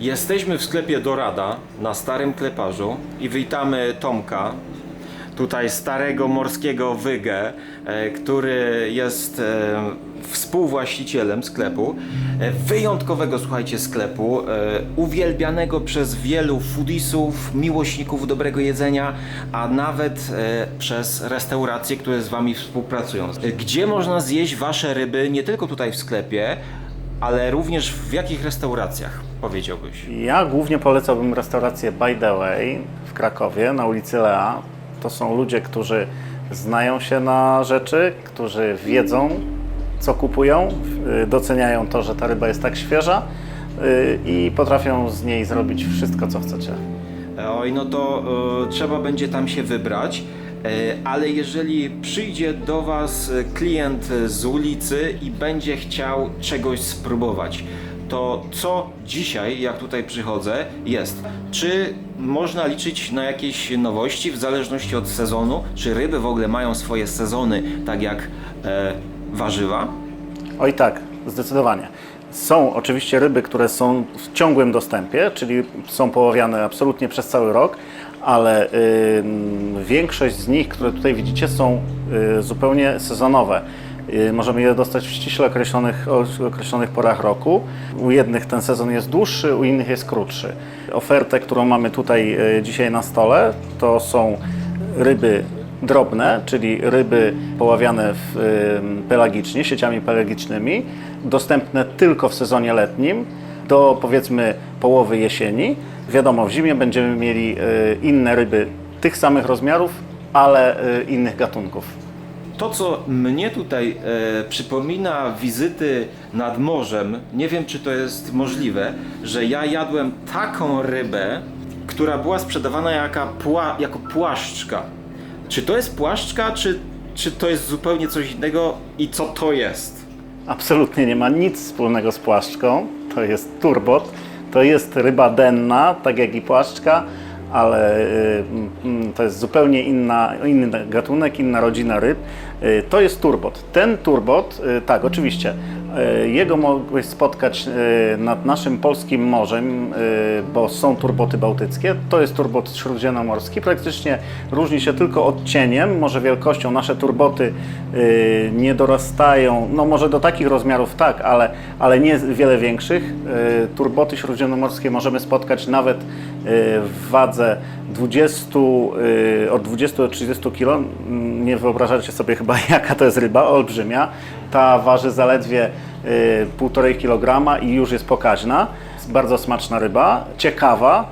Jesteśmy w sklepie Dorada na Starym Kleparzu i witamy Tomka, tutaj starego morskiego wygę, e, który jest e, współwłaścicielem sklepu. E, wyjątkowego, słuchajcie, sklepu, uwielbianego przez wielu foodisów, miłośników dobrego jedzenia, a nawet przez restauracje, które z Wami współpracują. Gdzie można zjeść Wasze ryby, nie tylko tutaj w sklepie, ale również w jakich restauracjach, powiedziałbyś? Ja głównie polecałbym restaurację By the Way w Krakowie na ulicy Lea. To są ludzie, którzy znają się na rzeczy, którzy wiedzą, co kupują, y, doceniają to, że ta ryba jest tak świeża y, i potrafią z niej zrobić wszystko, co chcecie. Oj, no to e, trzeba będzie tam się wybrać. E, ale jeżeli przyjdzie do Was e, klient z ulicy i będzie chciał czegoś spróbować, to co dzisiaj, jak tutaj przychodzę, jest? Czy można liczyć na jakieś nowości w zależności od sezonu? Czy ryby w ogóle mają swoje sezony, tak jak e, warzywa? Oj tak, zdecydowanie. Są oczywiście ryby, które są w ciągłym dostępie, czyli są poławiane absolutnie przez cały rok, ale większość z nich, które tutaj widzicie, są y, zupełnie sezonowe. Y, możemy je dostać w ściśle określonych, określonych porach roku. U jednych ten sezon jest dłuższy, u innych jest krótszy. Ofertę, którą mamy tutaj y, dzisiaj na stole, to są ryby drobne, czyli ryby poławiane w, pelagicznie, sieciami pelagicznymi, dostępne tylko w sezonie letnim do powiedzmy połowy jesieni. Wiadomo, w zimie będziemy mieli y, inne ryby tych samych rozmiarów, ale y, innych gatunków. To, co mnie tutaj e, przypomina wizyty nad morzem, nie wiem czy to jest możliwe, że ja jadłem taką rybę, która była sprzedawana jaka pła, jako płaszczka. Czy to jest płaszczka, czy, czy to jest zupełnie coś innego i co to jest? Absolutnie nie ma nic wspólnego z płaszczką. To jest turbot. To jest ryba denna, tak jak i płaszczka, ale y, mm, to jest zupełnie inna, inny gatunek, inna rodzina ryb. Y, To jest turbot. Ten turbot, y, tak, oczywiście, jego mogłeś spotkać y, nad naszym polskim morzem, y, bo są turboty bałtyckie. To jest turbot śródziemnomorski. Praktycznie różni się tylko odcieniem, może wielkością. Nasze turboty nie dorastają, no może do takich rozmiarów tak, ale, ale nie wiele większych. Turboty śródziemnomorskie możemy spotkać nawet w wadze 20, y, od 20 do 30 kg. Nie wyobrażacie sobie chyba jaka to jest ryba, olbrzymia. Ta waży zaledwie 1,5 kg i już jest pokaźna. Bardzo smaczna ryba, ciekawa.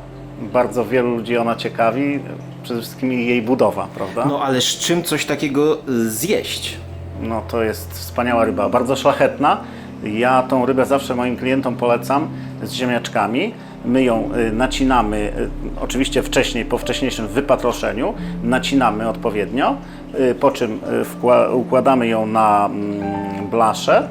Bardzo wielu ludzi ona ciekawi. Przede wszystkim jej budowa, prawda? No ale z czym coś takiego e, zjeść? No to jest wspaniała ryba, bardzo szlachetna. Ja tą rybę zawsze moim klientom polecam z ziemniaczkami. My ją y, nacinamy, y, oczywiście wcześniej, po wcześniejszym wypatroszeniu, nacinamy odpowiednio, y, po czym y, układamy ją na mm, blaszę.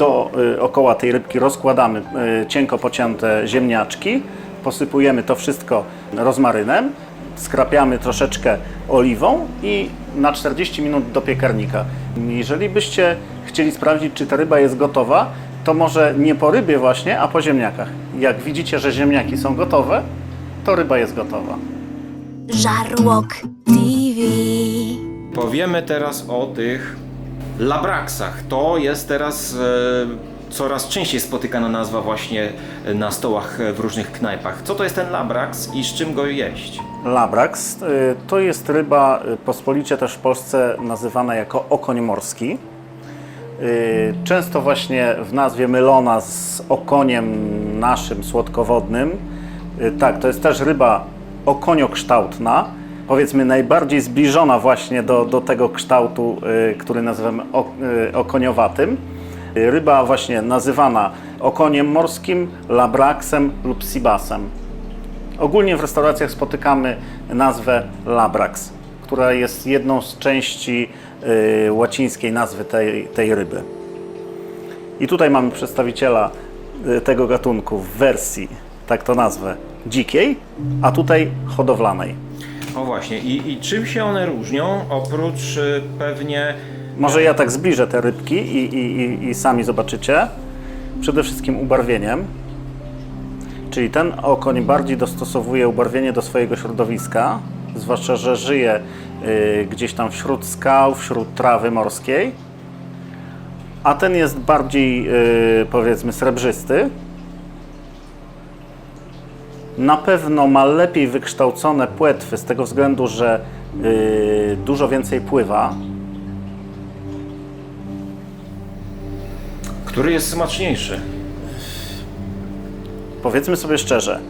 Dookoła tej rybki rozkładamy y, cienko pocięte ziemniaczki, posypujemy to wszystko rozmarynem, skrapiamy troszeczkę oliwą i na 40 minut do piekarnika. Jeżeli byście chcieli sprawdzić, czy ta ryba jest gotowa, to może nie po rybie właśnie, a po ziemniakach. Jak widzicie, że ziemniaki są gotowe, to ryba jest gotowa. Żarłok TV. Powiemy teraz o tych labraksach. To jest teraz e, coraz częściej spotykana nazwa właśnie na stołach e, w różnych knajpach. Co to jest ten labraks i z czym go jeść? Labrax y, to jest ryba pospolicie też w Polsce nazywana jako okoń morski. Często właśnie w nazwie mylona z okoniem naszym słodkowodnym. Tak, to jest też ryba okoniokształtna, powiedzmy najbardziej zbliżona właśnie do, do tego kształtu, y, który nazywamy y, okoniowatym. Y, Ryba właśnie nazywana okoniem morskim, labraksem lub sibasem. Ogólnie w restauracjach spotykamy nazwę labrax, która jest jedną z części łacińskiej nazwy tej, tej ryby. I tutaj mamy przedstawiciela tego gatunku w wersji, tak to nazwę, dzikiej, a tutaj hodowlanej. O właśnie, i, i czym się one różnią oprócz e, pewnie Może ja tak zbliżę te rybki i, i, i, i sami zobaczycie. Przede wszystkim ubarwieniem. Czyli ten okoń bardziej dostosowuje ubarwienie do swojego środowiska, zwłaszcza, że żyje y, gdzieś tam wśród skał, wśród trawy morskiej, a ten jest bardziej y, powiedzmy srebrzysty. Na pewno ma lepiej wykształcone płetwy z tego względu, że y, dużo więcej pływa. Który jest smaczniejszy? Powiedzmy sobie szczerze,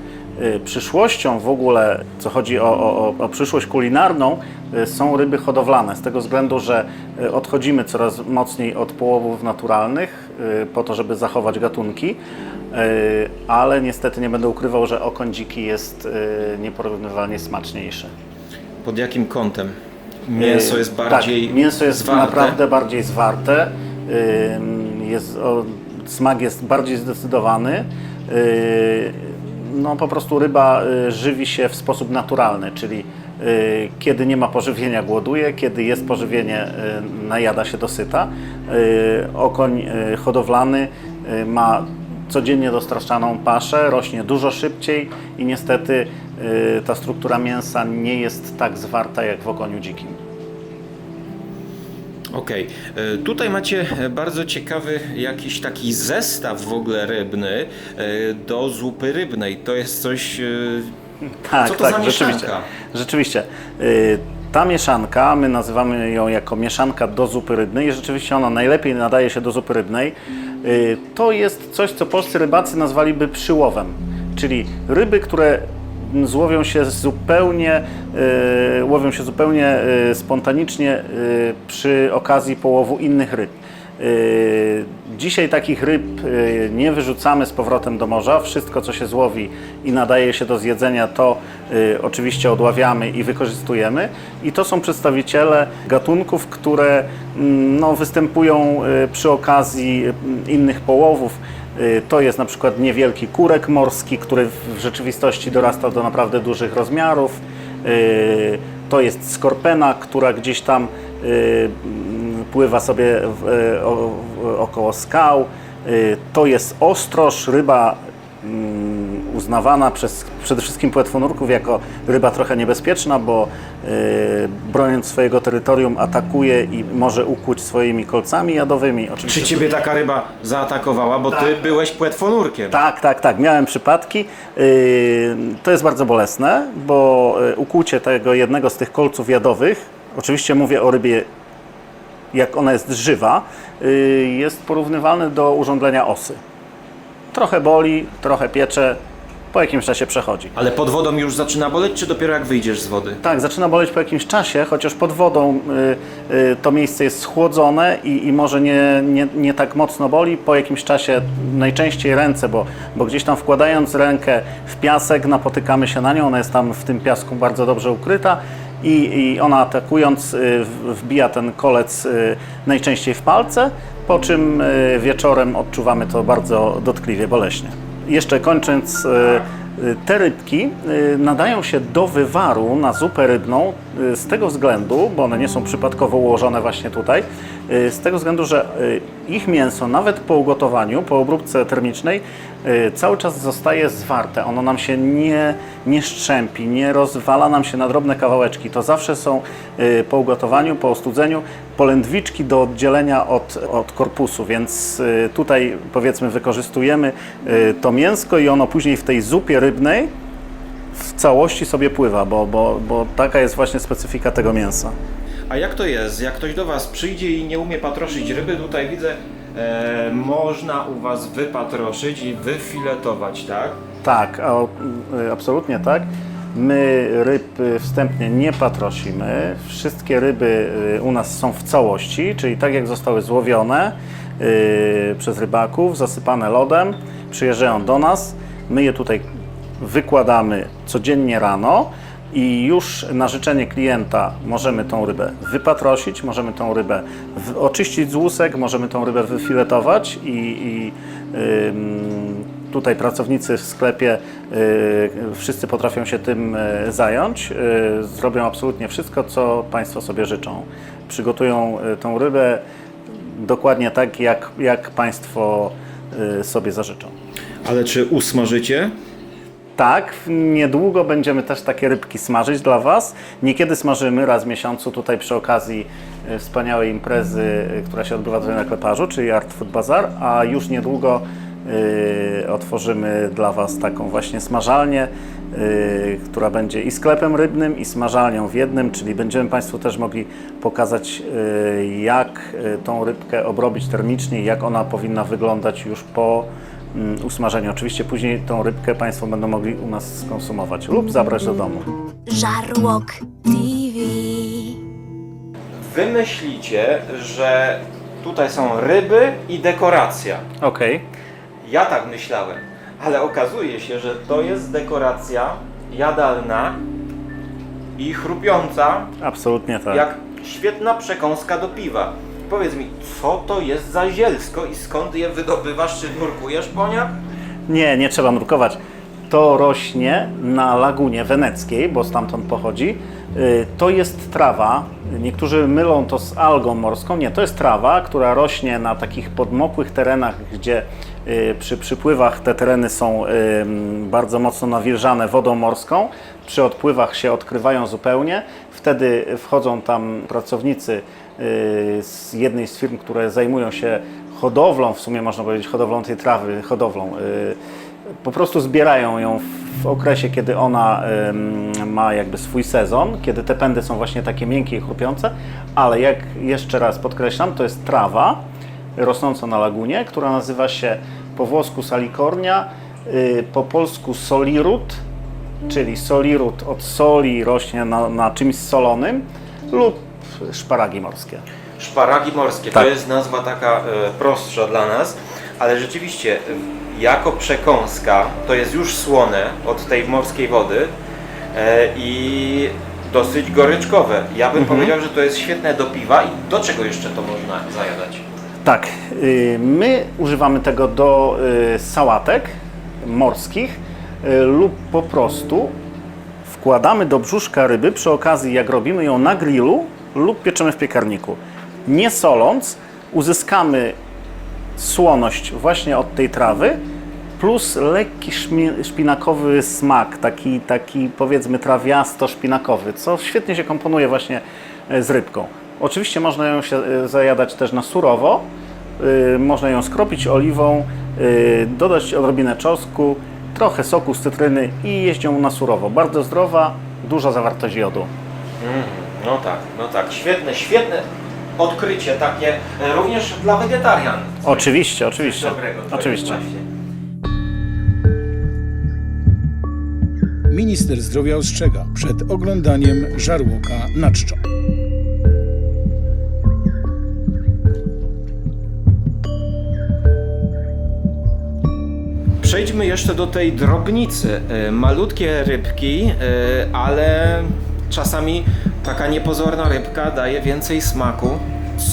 y, przyszłością w ogóle, co chodzi o, o, o- przyszłość kulinarną, y, są ryby hodowlane. Z tego względu, że y, odchodzimy coraz mocniej od połowów naturalnych, y, po to, żeby zachować gatunki, ale niestety nie będę ukrywał, że okoń dziki jest y, nieporównywalnie smaczniejszy. Pod jakim kątem? Mięso jest tak, bardziej mięso jest zwarte? naprawdę bardziej zwarte. Jest, o, smak jest bardziej zdecydowany. No po prostu ryba żywi się w sposób naturalny, czyli kiedy nie ma pożywienia głoduje, kiedy jest pożywienie najada się dosyta. Okoń hodowlany ma codziennie dostarczaną paszę, rośnie dużo szybciej i niestety y, ta struktura mięsa nie jest tak zwarta jak w okoniu dzikim. Okej, E, tutaj macie e, bardzo ciekawy jakiś taki zestaw w ogóle rybny e, do zupy rybnej. To jest coś... Tak, Co to tak, za rzeczywiście. mieszanka? Rzeczywiście. Ta mieszanka, my nazywamy ją jako mieszanka do zupy rybnej i rzeczywiście ona najlepiej nadaje się do zupy rybnej. Y, To jest coś, co polscy rybacy nazwaliby przyłowem, czyli ryby, które złowią się zupełnie, y, łowią się zupełnie y, spontanicznie przy okazji połowu innych ryb. Dzisiaj takich ryb nie wyrzucamy z powrotem do morza. Wszystko, co się złowi i nadaje się do zjedzenia, to oczywiście odławiamy i wykorzystujemy. I to są przedstawiciele gatunków, które mm, no, występują y, przy okazji y, innych połowów. Y, To jest na przykład niewielki kurek morski, który w rzeczywistości dorasta do naprawdę dużych rozmiarów. Y, To jest skorpena, która gdzieś tam y, mm, pływa sobie y, około skał. Y, To jest ostroż, ryba mm, uznawana przez przede wszystkim płetwonurków jako ryba trochę niebezpieczna, bo y, broniąc swojego terytorium atakuje i może ukłuć swoimi kolcami jadowymi. Czy Oczywiście ciebie taka ryba zaatakowała? Bo ty byłeś płetwonurkiem. tak, tak, tak. Miałem przypadki. Yy, To jest bardzo bolesne, bo yy, ukłucie tego jednego z tych kolców jadowych, oczywiście mówię o rybie, jak ona jest żywa, yy, jest porównywalne do urządlenia osy. Trochę boli, trochę piecze, po jakimś czasie przechodzi. Ale pod wodą już zaczyna boleć, czy dopiero jak wyjdziesz z wody? Tak, zaczyna boleć po jakimś czasie, chociaż pod wodą y, y, to miejsce jest schłodzone i, i może nie, nie, nie tak mocno boli. Po jakimś czasie najczęściej ręce, bo, bo gdzieś tam wkładając rękę w piasek napotykamy się na nią, ona jest tam w tym piasku bardzo dobrze ukryta i, i ona atakując y, wbija ten kolec y, najczęściej w palce, po czym y, wieczorem odczuwamy to bardzo dotkliwie, boleśnie. Jeszcze kończąc, y, y, te rybki y, nadają się do wywaru na zupę rybną z tego względu, bo one nie są przypadkowo ułożone właśnie tutaj, z tego względu, że ich mięso nawet po ugotowaniu, po obróbce termicznej, cały czas zostaje zwarte. Ono nam się nie, nie szczępi, nie rozwala nam się na drobne kawałeczki. To zawsze są y, po ugotowaniu, po ostudzeniu polędwiczki do oddzielenia od, od korpusu, więc y, tutaj powiedzmy wykorzystujemy y, to mięsko i ono później w tej zupie rybnej w całości sobie pływa, bo, bo, bo taka jest właśnie specyfika tego mięsa. A jak to jest? Jak ktoś do Was przyjdzie i nie umie patroszyć ryby, tutaj widzę, e, można u Was wypatroszyć i wyfiletować, tak? Tak, y, absolutnie tak. My ryb wstępnie nie patrosimy. Wszystkie ryby y, u nas są w całości, czyli tak jak zostały złowione y, przez rybaków, zasypane lodem, przyjeżdżają do nas. My je tutaj wykładamy codziennie rano i już na życzenie klienta możemy tą rybę wypatrosić, możemy tą rybę oczyścić z łusek, możemy tą rybę wyfiletować i, i tutaj pracownicy w sklepie y, wszyscy potrafią się tym y, zająć. Y, zrobią absolutnie wszystko, co Państwo sobie życzą. Przygotują y, tą rybę dokładnie tak, jak, jak Państwo y, sobie zażyczą. Ale czy usmażycie? Tak, niedługo będziemy też takie rybki smażyć dla Was. Niekiedy smażymy raz w miesiącu tutaj przy okazji e, wspaniałej imprezy, e, która się odbywa tutaj na Kleparzu, czyli Art Food Bazaar, a już niedługo e, otworzymy dla Was taką właśnie smażalnię, która będzie i sklepem rybnym, i smażalnią w jednym, czyli będziemy Państwu też mogli pokazać, jak tą rybkę obrobić termicznie, jak ona powinna wyglądać już po usmażeniu. Oczywiście później tą rybkę Państwo będą mogli u nas skonsumować lub zabrać do domu. Żarłok TV. Wy myślicie, że tutaj są ryby i dekoracja. Okej. Ja tak myślałem, ale okazuje się, że to jest dekoracja jadalna i chrupiąca, Absolutnie tak. jak świetna przekąska do piwa. Powiedz mi, co to jest za zielsko i skąd je wydobywasz, czy nurkujesz po nie? Nie, nie trzeba nurkować. To rośnie na lagunie weneckiej, bo stamtąd pochodzi. Y, To jest trawa. Niektórzy mylą to z algą morską. Nie, to jest trawa, która rośnie na takich podmokłych terenach, gdzie y, przy przypływach te tereny są y, bardzo mocno nawilżane wodą morską. Przy odpływach się odkrywają zupełnie. Wtedy wchodzą tam pracownicy z jednej z firm, które zajmują się hodowlą, w sumie można powiedzieć hodowlą tej trawy, hodowlą. y, Po prostu zbierają ją w- okresie, kiedy ona ma jakby swój sezon, kiedy te pędy są właśnie takie miękkie i chrupiące, ale jak jeszcze raz podkreślam, to jest trawa rosnąca na lagunie, która nazywa się po włosku salikornia, y, po polsku solirut, czyli solirut od soli rośnie na, na czymś solonym lub szparagi morskie. Szparagi morskie, Tak. to jest nazwa taka e, prostsza dla nas, ale rzeczywiście e, jako przekąska to jest już słone od tej morskiej wody e, i dosyć goryczkowe. Ja bym powiedział, że to jest świetne do piwa i do czego jeszcze to można zajadać? Tak, y, my używamy tego do y, sałatek morskich y, lub po prostu wkładamy do brzuszka ryby przy okazji, jak robimy ją na grillu lub pieczemy w piekarniku. Nie soląc, uzyskamy słoność właśnie od tej trawy, plus lekki szpinakowy smak, taki, taki powiedzmy trawiasto-szpinakowy, co świetnie się komponuje właśnie e, z rybką. Oczywiście można ją się e, zajadać też na surowo, y, można ją skropić oliwą, dodać odrobinę czosnku, trochę soku z cytryny i jeść ją na surowo. Bardzo zdrowa, duża zawartość jodu. Mm, no tak, no tak, świetne, świetne odkrycie takie e, również dla wegetarian. Oczywiście, oczywiście. Dobrego, to jest Oczywiście. właśnie. Minister zdrowia ostrzega przed oglądaniem żarłoka na czczo. Przejdźmy jeszcze do tej drobnicy. E, Malutkie rybki, e, ale czasami taka niepozorna rybka daje więcej smaku.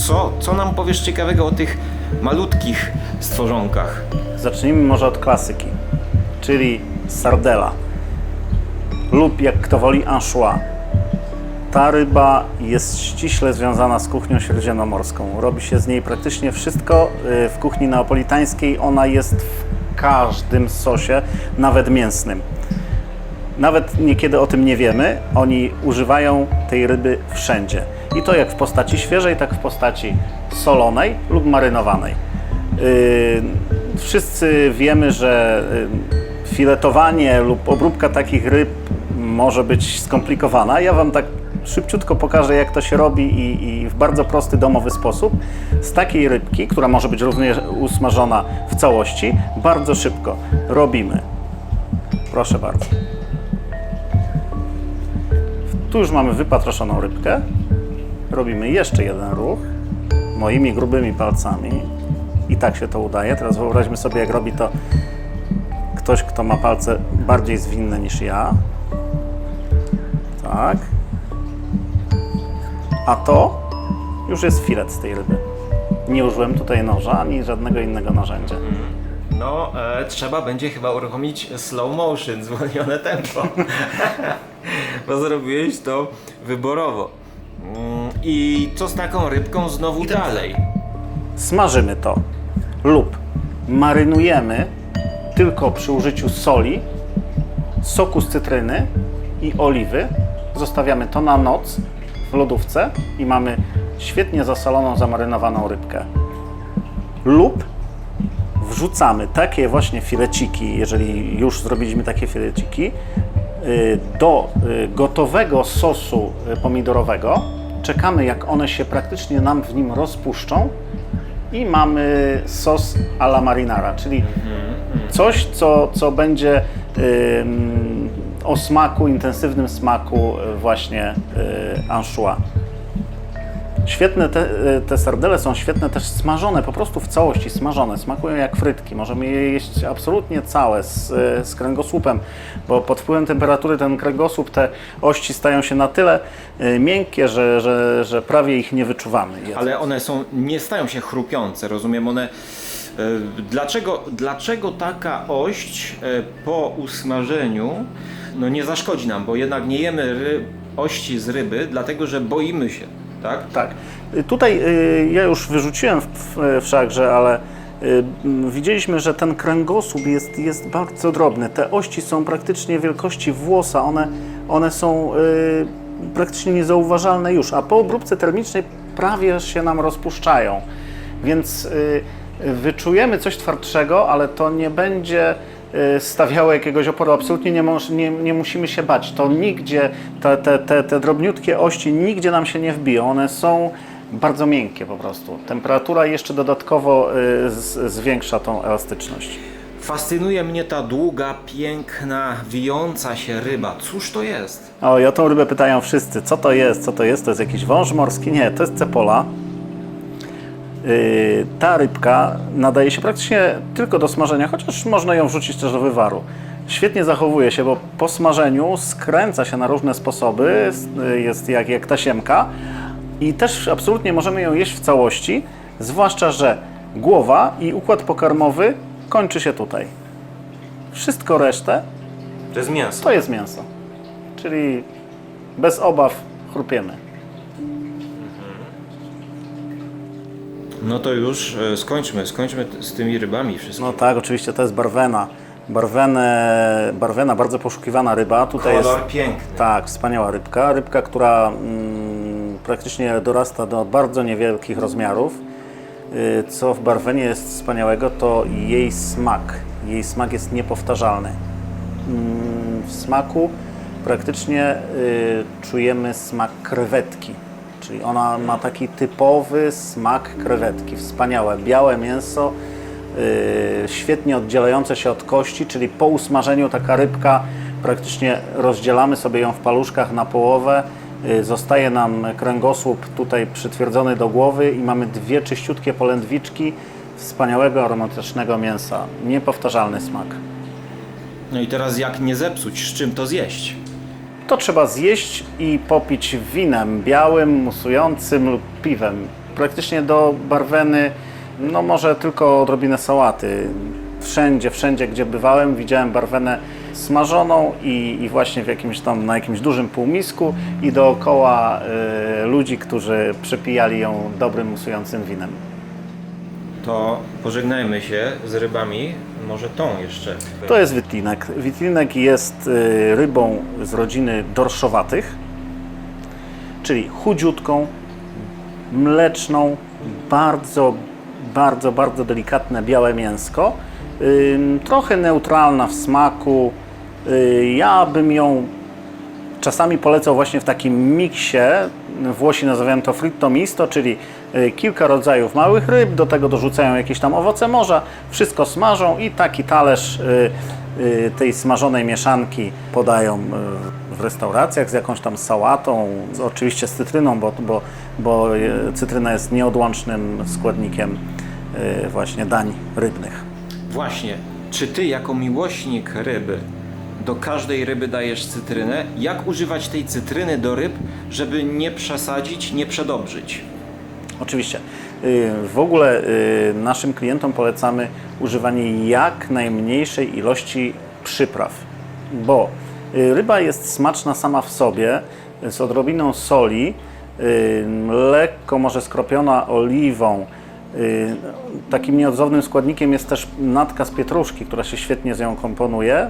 Co, co nam powiesz ciekawego o tych malutkich stworzonkach? Zacznijmy może od klasyki, czyli sardela lub jak kto woli anchois. Ta ryba jest ściśle związana z kuchnią śródziemnomorską. Robi się z niej praktycznie wszystko. Y, W kuchni neapolitańskiej ona jest w każdym sosie, nawet mięsnym. Nawet niekiedy o tym nie wiemy, oni używają tej ryby wszędzie. I to jak w postaci świeżej, tak w postaci solonej lub marynowanej. Yy, wszyscy wiemy, że yy, filetowanie lub obróbka takich ryb może być skomplikowana. Ja Wam tak szybciutko pokażę, jak to się robi i, i w bardzo prosty, domowy sposób. Z takiej rybki, która może być również usmażona w całości, bardzo szybko robimy. Proszę bardzo. Tu już mamy wypatroszoną rybkę. Robimy jeszcze jeden ruch moimi grubymi palcami. I tak się to udaje. Teraz wyobraźmy sobie, jak robi to ktoś, kto ma palce bardziej zwinne niż ja. Tak. A to już jest filet z tej ryby. Nie użyłem tutaj noża ani żadnego innego narzędzia. No, e, trzeba będzie chyba uruchomić slow motion, zwolnione tempo. Bo zrobiłeś to wyborowo. Mm, I co z taką rybką znowu dalej? smażymy to lub marynujemy tylko przy użyciu soli, soku z cytryny i oliwy. Zostawiamy to na noc w lodówce i mamy świetnie zasoloną, zamarynowaną rybkę. Lub wrzucamy takie właśnie fileciki, jeżeli już zrobiliśmy takie fileciki, y, do y, gotowego sosu y, pomidorowego. Czekamy, jak one się praktycznie nam w nim rozpuszczą i mamy sos a la marinara, czyli coś, co, co będzie o smaku, intensywnym smaku właśnie anchois. Świetne te, te sardele są świetne też smażone, po prostu w całości smażone. Smakują jak frytki. Możemy je jeść absolutnie całe z, z kręgosłupem, bo pod wpływem temperatury ten kręgosłup, te ości stają się na tyle y, miękkie, że, że, że prawie ich nie wyczuwamy. jedząc. Ale one są, nie stają się chrupiące, rozumiem, one... e, Dlaczego, dlaczego taka ość e, po usmażeniu no nie zaszkodzi nam, bo jednak nie jemy ości z ryby, dlatego że boimy się, tak? Tak. Y, Tutaj y, ja już wyrzuciłem w, ale y, widzieliśmy, że ten kręgosłup jest, jest bardzo drobny. Te ości są praktycznie wielkości włosa. One, one są praktycznie niezauważalne już, a po obróbce termicznej prawie się nam rozpuszczają. Więc wyczujemy coś twardszego, ale to nie będzie stawiało jakiegoś oporu. Absolutnie nie, moż, nie, nie musimy się bać. To nigdzie, te, te, te, te drobniutkie ości nigdzie nam się nie wbiją. One są bardzo miękkie po prostu. Temperatura jeszcze dodatkowo y, z, zwiększa tą elastyczność. Fascynuje mnie ta długa, piękna, wijąca się ryba. Cóż to jest? O, i o tą rybę pytają wszyscy, co to jest, co to jest, to jest jakiś wąż morski? Nie, to jest cepola. Yy, ta rybka nadaje się praktycznie tylko do smażenia, chociaż można ją wrzucić też do wywaru. Świetnie zachowuje się, bo po smażeniu skręca się na różne sposoby, s- jest jak, jak tasiemka i też absolutnie możemy ją jeść w całości, zwłaszcza, że głowa i układ pokarmowy kończy się tutaj. Wszystko resztę To jest mięso. to jest mięso. Czyli bez obaw chrupiemy. No to już e, skończmy, skończmy t- z tymi rybami wszystkimi. No tak, oczywiście to jest barwena. Barwene, barwena, bardzo poszukiwana ryba. Tutaj Kolor jest piękny. tak, wspaniała rybka. Rybka, która mm, praktycznie dorasta do bardzo niewielkich rozmiarów. Y, Co w barwenie jest wspaniałego, to jej smak. Jej smak jest niepowtarzalny. Mm, W smaku praktycznie y, czujemy smak krewetki. Czyli ona ma taki typowy smak krewetki. Wspaniałe, białe mięso, y, świetnie oddzielające się od kości, czyli po usmażeniu taka rybka praktycznie rozdzielamy sobie ją w paluszkach na połowę. Y, Zostaje nam kręgosłup tutaj przytwierdzony do głowy i mamy dwie czyściutkie polędwiczki wspaniałego, aromatycznego mięsa. Niepowtarzalny smak. No i teraz jak nie zepsuć, z czym to zjeść? To trzeba zjeść i popić winem białym, musującym lub piwem. Praktycznie do barweny, no może tylko odrobinę sałaty. Wszędzie, wszędzie gdzie bywałem, widziałem barwenę smażoną i, i właśnie w jakimś tam, na jakimś dużym półmisku i dookoła y, ludzi, którzy przepijali ją dobrym, musującym winem. To pożegnajmy się z rybami, może tą jeszcze. To jest witlinek. Witlinek jest y, rybą z rodziny dorszowatych, czyli chudziutką, mleczną, bardzo, bardzo, bardzo delikatne białe mięsko. Trochę neutralna w smaku. Y, Ja bym ją czasami polecał właśnie w takim miksie. Włosi nazywają to fritto misto, czyli kilka rodzajów małych ryb, do tego dorzucają jakieś tam owoce morza, wszystko smażą i taki talerz y, y, tej smażonej mieszanki podają y, w restauracjach z jakąś tam sałatą, oczywiście z cytryną, bo, bo, bo y, cytryna jest nieodłącznym składnikiem y, właśnie dań rybnych. Właśnie, czy ty jako miłośnik ryby do każdej ryby dajesz cytrynę? Jak używać tej cytryny do ryb, żeby nie przesadzić, nie przedobrzyć? Oczywiście. Y, W ogóle y, naszym klientom polecamy używanie jak najmniejszej ilości przypraw, bo y, ryba jest smaczna sama w sobie z odrobiną soli, lekko może skropiona oliwą. Takim nieodzownym składnikiem jest też natka z pietruszki, która się świetnie z nią komponuje,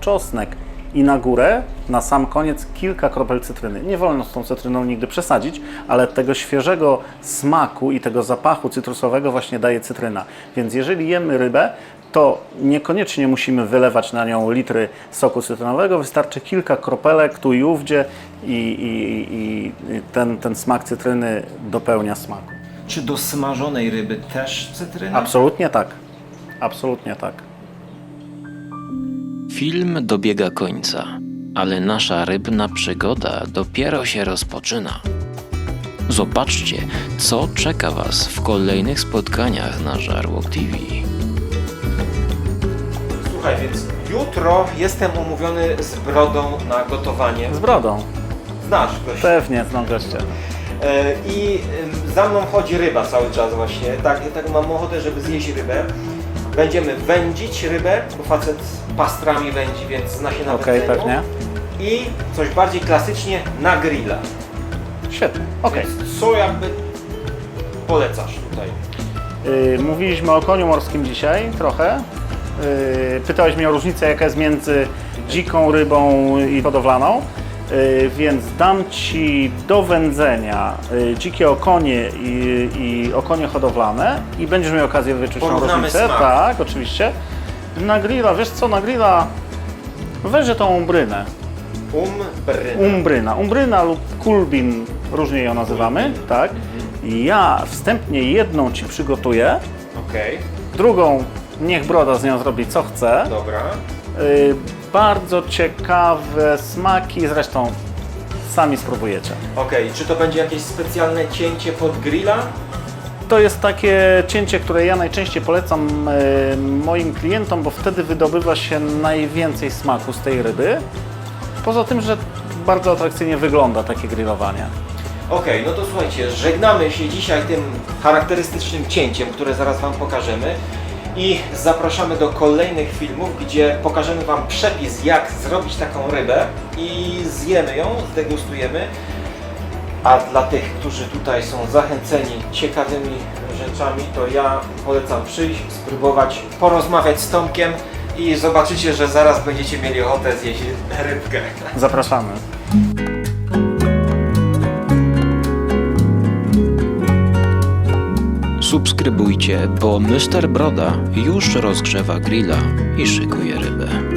czosnek i na górę, na sam koniec, kilka kropel cytryny. Nie wolno z tą cytryną nigdy przesadzić, ale tego świeżego smaku i tego zapachu cytrusowego właśnie daje cytryna. Więc jeżeli jemy rybę, to niekoniecznie musimy wylewać na nią litry soku cytrynowego, wystarczy kilka kropelek tu i ówdzie i, i, i ten, ten smak cytryny dopełnia smaku. Czy do smażonej ryby też cytryna? Absolutnie tak. Absolutnie tak. Film dobiega końca, ale nasza rybna przygoda dopiero się rozpoczyna. Zobaczcie, co czeka Was w kolejnych spotkaniach na Żarłok TV. Słuchaj, więc jutro jestem umówiony z Brodą na gotowanie. Z brodą. Znasz gościa. Pewnie, znam gościa. E, I za mną chodzi ryba cały czas właśnie. Tak, tak mam ochotę, żeby zjeść rybę. Będziemy wędzić rybę, bo facet pastrami wędzi, więc zna się na Okej, wędzeniu. pewnie. I coś bardziej klasycznie na grilla. Świetnie. Okej. Więc co jakby polecasz tutaj? Yy, mówiliśmy o koniu morskim dzisiaj trochę. Yy, pytałeś mnie o różnicę, jaka jest między dziką rybą i hodowlaną. Yy, więc dam Ci do wędzenia yy, dzikie okonie i, i okonie hodowlane i będziesz miał okazję wyczuć tą Porównamy różnicę. smak. Tak, oczywiście. Na grilla, wiesz co, na grilla weźże tą umbrynę. Umbry. Umbryna. Umbryna lub kulbin, różnie ją nazywamy, tak. Ja wstępnie jedną Ci przygotuję, Okej, drugą niech Broda z nią zrobi co chce. dobra. Y, bardzo ciekawe smaki, zresztą sami spróbujecie. Okej, czy to będzie jakieś specjalne cięcie pod grilla? To jest takie cięcie, które ja najczęściej polecam y, moim klientom, bo wtedy wydobywa się najwięcej smaku z tej ryby. Poza tym, że bardzo atrakcyjnie wygląda takie grillowanie. Okej, no to słuchajcie, żegnamy się dzisiaj tym charakterystycznym cięciem, które zaraz Wam pokażemy i zapraszamy do kolejnych filmów, gdzie pokażemy Wam przepis, jak zrobić taką rybę i zjemy ją, zdegustujemy. A dla tych, którzy tutaj są zachęceni ciekawymi rzeczami, to ja polecam przyjść, spróbować, porozmawiać z Tomkiem i zobaczycie, że zaraz będziecie mieli ochotę zjeść rybkę. Zapraszamy. Subskrybujcie, bo Mr. Broda już rozgrzewa grilla i szykuje rybę.